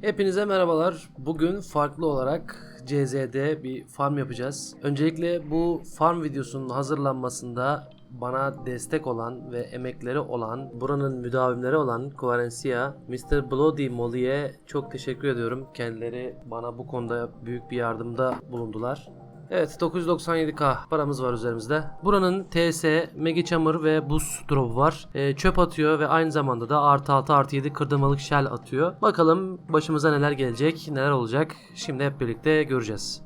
Hepinize merhabalar. Bugün farklı olarak CZ'de bir farm yapacağız. Öncelikle bu farm videosunun hazırlanmasında bana destek olan ve emekleri olan, buranın müdavimleri olan Quarencia, Mr. Bloody Molly'e çok teşekkür ediyorum. Kendileri bana bu konuda büyük bir yardımda bulundular. Evet 997k paramız var üzerimizde. Buranın TS, Megi Chamber ve Buz Drop var. Ee, çöp atıyor ve aynı zamanda da artı 6 artı 7 kırdırmalık shell atıyor. Bakalım başımıza neler gelecek, neler olacak. Şimdi hep birlikte göreceğiz.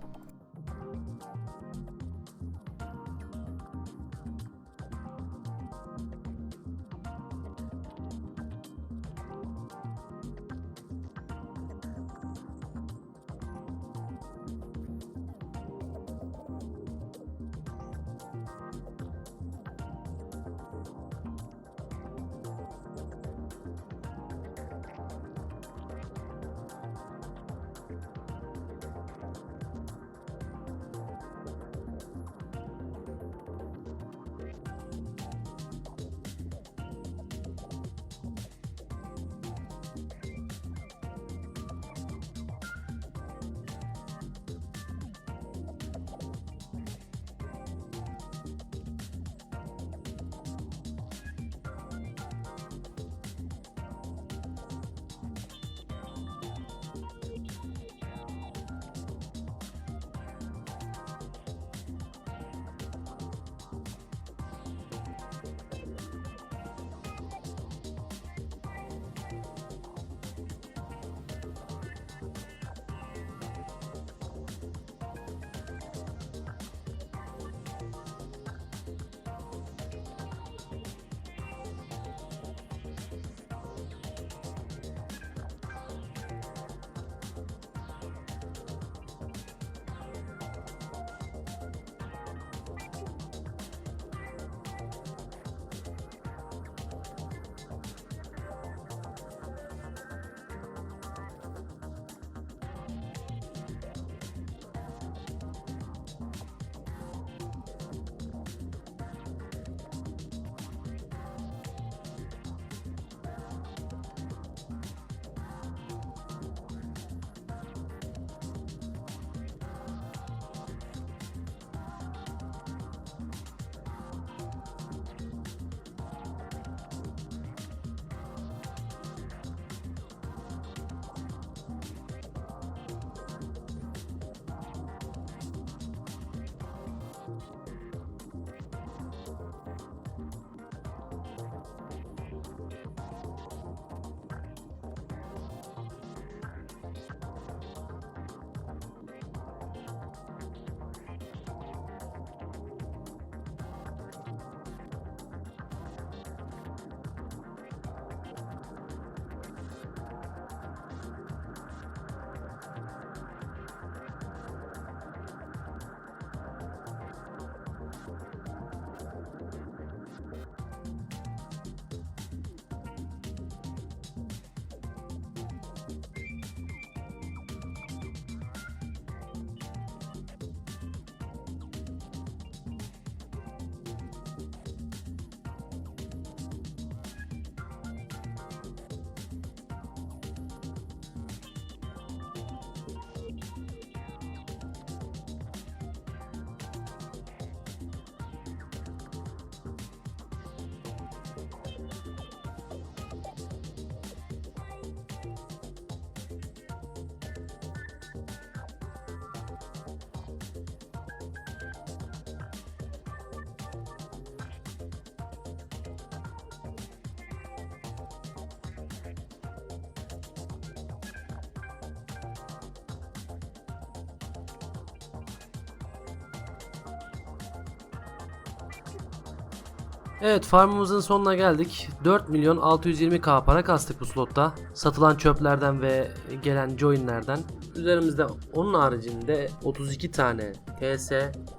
Evet farmımızın sonuna geldik. 4 milyon 620k para kastık bu slotta. Satılan çöplerden ve gelen joinlerden. Üzerimizde onun haricinde 32 tane TS,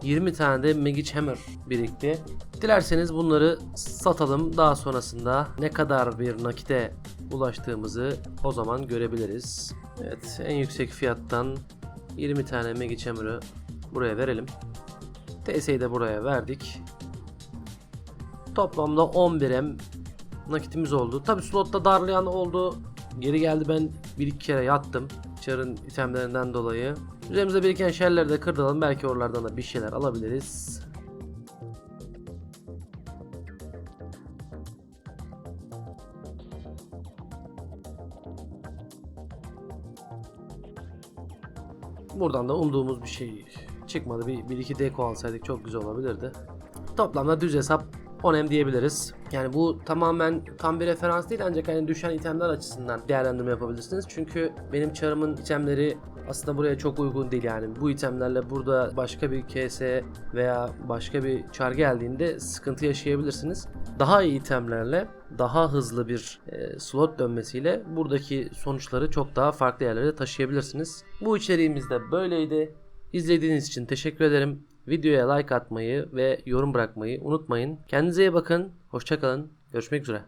20 tane de Magic Hammer birikti. Dilerseniz bunları satalım. Daha sonrasında ne kadar bir nakite ulaştığımızı o zaman görebiliriz. Evet en yüksek fiyattan 20 tane Magic Hammer'ı buraya verelim. TS'yi de buraya verdik. Toplamda 11M nakitimiz oldu. Tabi slotta darlayan oldu. Geri geldi ben bir iki kere yattım. Çarın itemlerinden dolayı. Üzerimizde biriken şerleri de kırdalım. Belki oralardan da bir şeyler alabiliriz. Buradan da umduğumuz bir şey çıkmadı. Bir, bir iki deko alsaydık çok güzel olabilirdi. Toplamda düz hesap 10M diyebiliriz. Yani bu tamamen tam bir referans değil ancak hani düşen itemler açısından değerlendirme yapabilirsiniz. Çünkü benim çarımın itemleri aslında buraya çok uygun değil yani. Bu itemlerle burada başka bir KS veya başka bir çar geldiğinde sıkıntı yaşayabilirsiniz. Daha iyi itemlerle daha hızlı bir e, slot dönmesiyle buradaki sonuçları çok daha farklı yerlere taşıyabilirsiniz. Bu içeriğimiz de böyleydi. İzlediğiniz için teşekkür ederim. Videoya like atmayı ve yorum bırakmayı unutmayın. Kendinize iyi bakın. Hoşçakalın. Görüşmek üzere.